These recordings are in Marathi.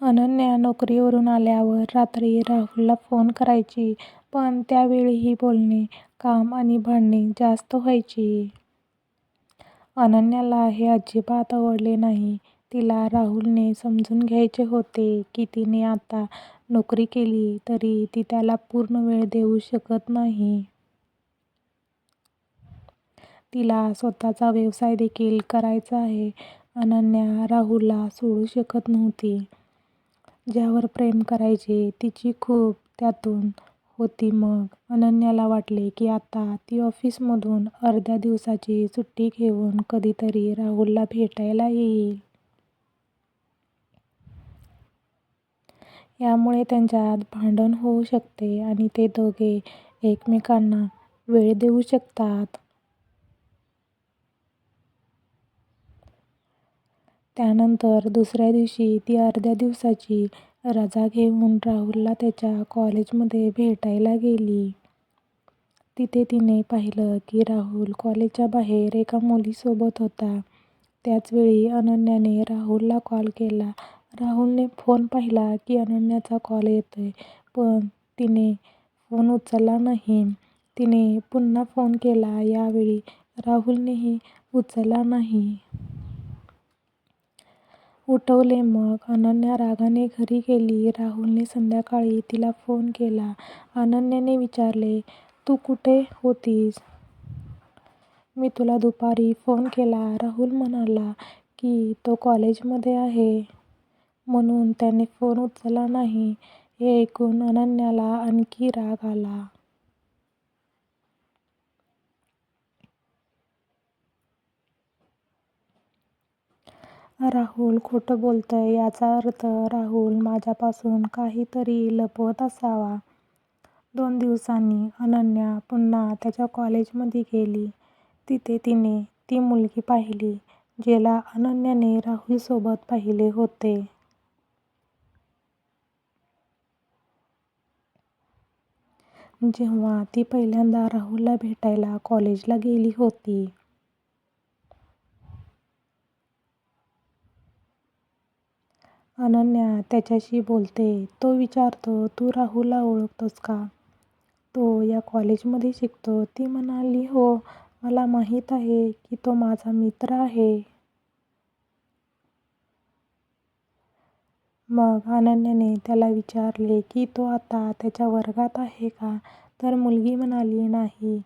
अनन्या नोकरीवरून आल्यावर रात्री राहुलला फोन करायची पण त्यावेळीही बोलणे, काम आणि भांडणे जास्त व्हायची. अनन्याला हे अजिबात आवडले नाही. तिला राहुलने समजून घ्यायचे होते की तिने आता नोकरी केली तरी ती त्याला पूर्ण वेळ देऊ शकत नाही. तिला स्वतःचा व्यवसाय देखील करायचा आहे. अनन्या राहुलला सोडू शकत नव्हती. ज्यावर प्रेम करायचे तिची खूप त्यातून होती मग अनन्याला वाटले की आता ती ऑफिसमधून अर्ध्या दिवसाची सुट्टी घेऊन कधीतरी राहुलला भेटायला येईल. यामुळे त्यांच्यात भांडण होऊ शकते आणि ते दोघे एकमेकांना वेळ देऊ शकतात. त्यानंतर दुसऱ्या दिवशी ती अर्ध्या दिवसाची रजा घेऊन राहुलला त्याच्या कॉलेजमध्ये भेटायला गेली. तिथे तिने पाहिलं की राहुल कॉलेजच्या बाहेर एका मुलीसोबत होता. त्याचवेळी अनन्याने राहुलला कॉल केला. राहुलने फोन पाहिला की अनन्याचा कॉल येतोय पण तिने फोन उचलला नाही. तिने पुन्हा फोन केला यावेळी राहुलनेही उचलला नाही. उठवले मग अनन्या रागाने घरी गेली. राहुलने संध्याकाळी तिला फोन केला. अनन्याने विचारले, तू कुठे होतीस? मी तुला दुपारी फोन केला. राहुल म्हणाला की तो कॉलेजमध्ये आहे म्हणून त्याने फोन उचलला नाही. हे ऐकून अनन्याला आणखी राग आला. राहुल खोटं बोलतोय याचा अर्थ राहुल माझ्यापासून काहीतरी लपवत असावा. दोन दिवसांनी अनन्या पुन्हा त्याच्या कॉलेजमध्ये गेली. तिथे तिने ती मुलगी पाहिली जिला अनन्याने राहुलसोबत पाहिले होते. जेव्हा ती पहिल्यांदा राहुलला भेटायला कॉलेजला गेली होती. अनन्या त्याच्याशी बोलते. तो विचारतो तू राहूला ओळखतोस का? तो या कॉलेजमध्ये शिकतो. ती म्हणाली हो, मला माहीत आहे की तो माझा मित्र आहे. मग अनन्याने त्याला विचारले की तो आता त्याच्या वर्गात आहे का? तर मुलगी म्हणाली नाही,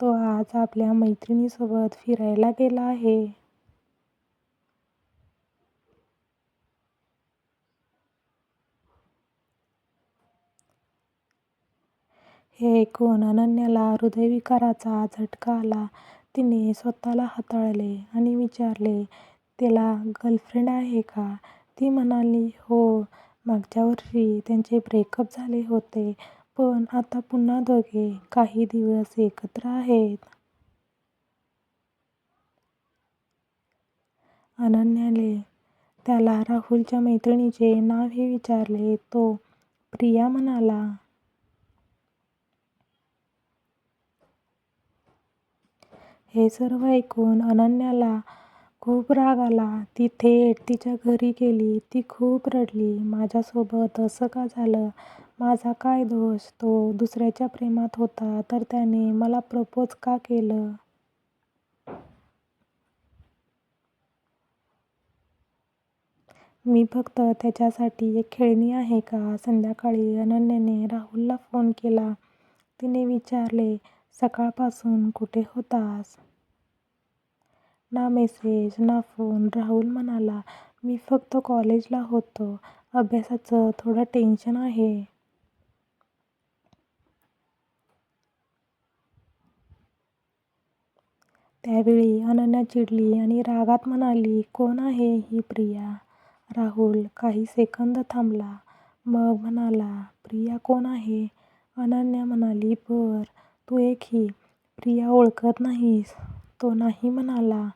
तो आज आपल्या मैत्रिणीसोबत फिरायला गेला आहे. हे ऐकून अनन्याला हृदयविकाराचा झटका आला. तिने स्वतःला हाताळले आणि विचारले, त्याला गर्लफ्रेंड आहे का? ती म्हणाली हो, मागच्या वर्षी त्यांचे ब्रेकअप झाले होते पण आता पुन्हा दोघे काही दिवस एकत्र आहेत. अनन्याने त्याला राहुलच्या मैत्रिणीचे नावही विचारले. तो प्रिया म्हणाला. हे सर्व ऐकून अनन्याला खूप राग आला. ती थेट तिच्या घरी गेली. ती खूप रडली. माझ्यासोबत असं का झालं? माझा काय दोष? तो दुसऱ्याच्या प्रेमात होता तर त्याने मला प्रपोज का केलं? मी फक्त त्याच्यासाठी एक खेळणी आहे का? संध्याकाळी अनन्याने राहुलला फोन केला. तिने विचारले, सकाळपासून कुठे होतास? ना मेसेज ना फोन. राहुल म्हणाला, मी फक्त कॉलेजला होतो. अभ्यासाचं थोडं टेन्शन आहे. त्यावेळी अनन्या चिडली आणि रागात म्हणाली, कोण आहे ही प्रिया? राहुल काही सेकंद थांबला. मग म्हणाला, प्रिया कोण आहे? अनन्या म्हणाली, बर, तू एक ही प्रिया ओळखत नाहीस? तो नाही म्हणाला.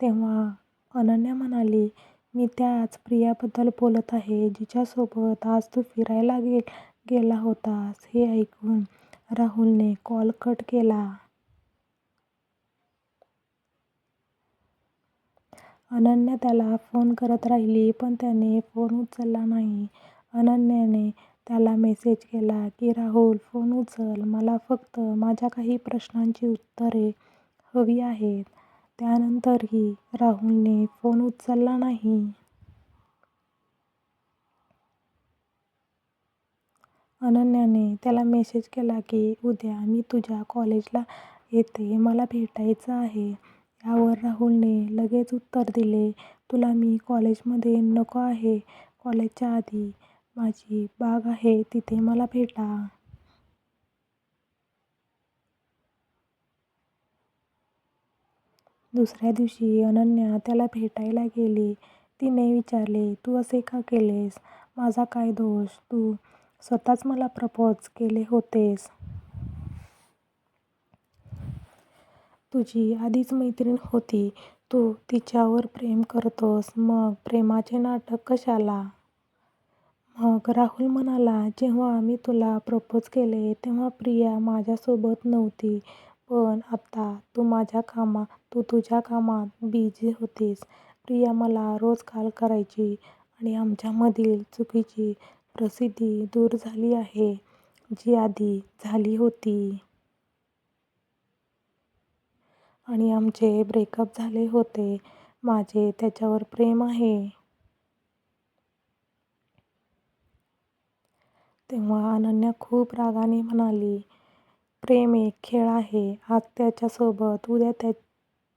तेव्हा अनन्या म्हणाली, मी त्याच प्रियाबद्दल बोलत आहे जिच्यासोबत आज तू फिरायला गेला होतास. हे ऐकून राहुलने कॉल कट केला. अनन्या त्याला फोन करत राहिली पण त्याने फोन उचलला नाही. अनन्याने त्याला मेसेज केला की राहुल फोन उचल, मला फक्त माझ्या काही प्रश्नांची उत्तरे हवी आहेत. त्यानंतरही राहुलने फोन उचलला नाही. अनन्याने त्याला मेसेज केला की उद्या मी तुझ्या कॉलेजला येते, मला भेटायचं आहे. यावर राहुलने लगेच उत्तर दिले, तुला मी कॉलेजमध्ये नको आहे. कॉलेजच्या आधी माझी बाग आहे तिथे मला भेटा. दुसऱ्या दिवशी अनन्या त्याला भेटायला गेली. तिने विचारले, तू असे का केलेस? माझा काय दोष? तू स्वतःच मला प्रपोज केले होतेस. तुझी आधीच मैत्रीण होती. तू तिच्यावर प्रेम करतोस, मग प्रेमाचे नाटक कशाला? मग राहुल म्हणाला, जेव्हा मी तुला प्रपोज केले तेव्हा प्रिया माझ्यासोबत नव्हती. पण आता तू तुझ्या कामात बिझी होतीस. प्रिया मला रोज कॉल करायची आणि आमच्यामधील चुकीची प्रसिद्धी दूर झाली आहे, जी आधी झाली होती. आणि आमचे ब्रेकअप झाले होते. माझे त्याच्यावर प्रेम आहे. तेव्हा अनन्या खूप रागाने म्हणाली, प्रेम एक खेळ आहे. आज त्याच्यासोबत, उद्या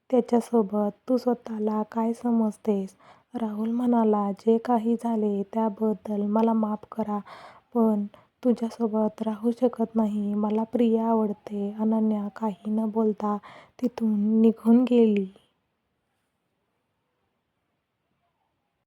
त्याच्यासोबत. तू स्वतःला काय समजतेस? राहुल म्हणाला, जे काही झाले त्याबद्दल मला माफ करा, पण तुझ्यासोबत राहू शकत नाही. मला प्रिया आवडते. अनन्या काही न बोलता तिथून निघून गेली.